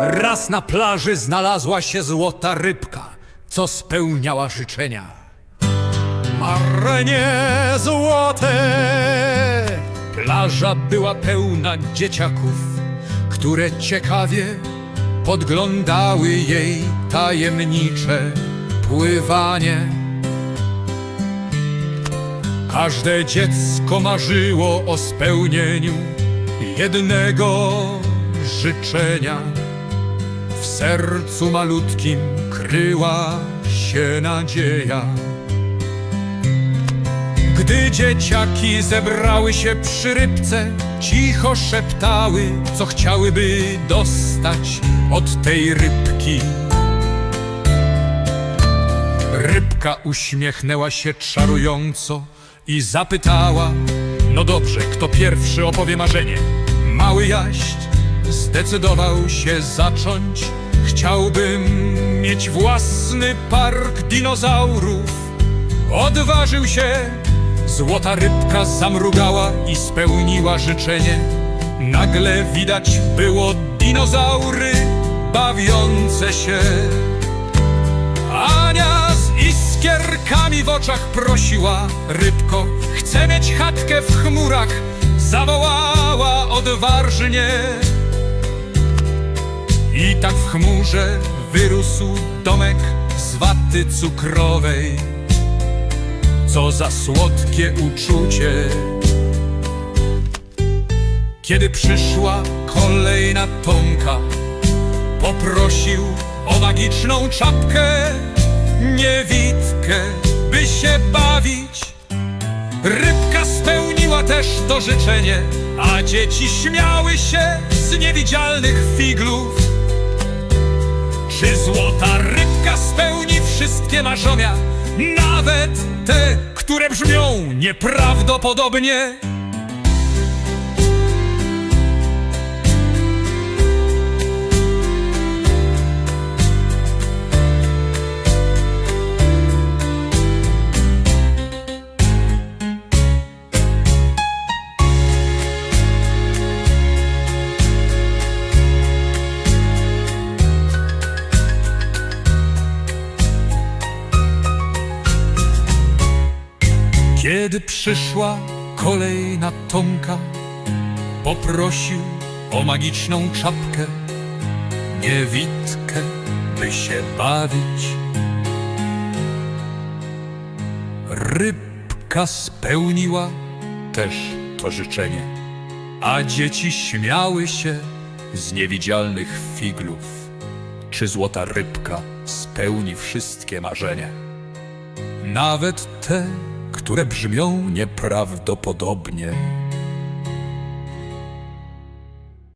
Raz na plaży znalazła się złota rybka, co spełniała życzenia. Marenie złote! Plaża była pełna dzieciaków, które ciekawie podglądały jej tajemnicze pływanie. Każde dziecko marzyło o spełnieniu jednego życzenia. W sercu malutkim kryła się nadzieja. Gdy dzieciaki zebrały się przy rybce, cicho szeptały, co chciałyby dostać od tej rybki. Rybka uśmiechnęła się czarująco i zapytała: No dobrze, kto pierwszy opowie marzenie? Mały jaść zdecydował się zacząć. Chciałbym mieć własny park dinozaurów. Odważył się, złota rybka zamrugała i spełniła życzenie. Nagle widać było dinozaury bawiące się. Ania z iskierkami w oczach prosiła Rybko, chcę mieć chatkę w chmurach Zawołała odważnie w chmurze wyrósł domek z waty cukrowej. Co za słodkie uczucie. Kiedy przyszła kolejna Tomka Poprosił o magiczną czapkę Niewidkę, by się bawić. Rybka spełniła też to życzenie A dzieci śmiały się z niewidzialnych figlów Czy złota rybka spełni wszystkie marzenia. Nawet te, które brzmią nieprawdopodobnie Kiedy przyszła kolejna Tomka, poprosił o magiczną czapkę, niewidkę, by się bawić. Rybka spełniła też to życzenie, a dzieci śmiały się z niewidzialnych figlów. Czy złota rybka spełni wszystkie marzenia? Nawet te, które brzmią nieprawdopodobnie.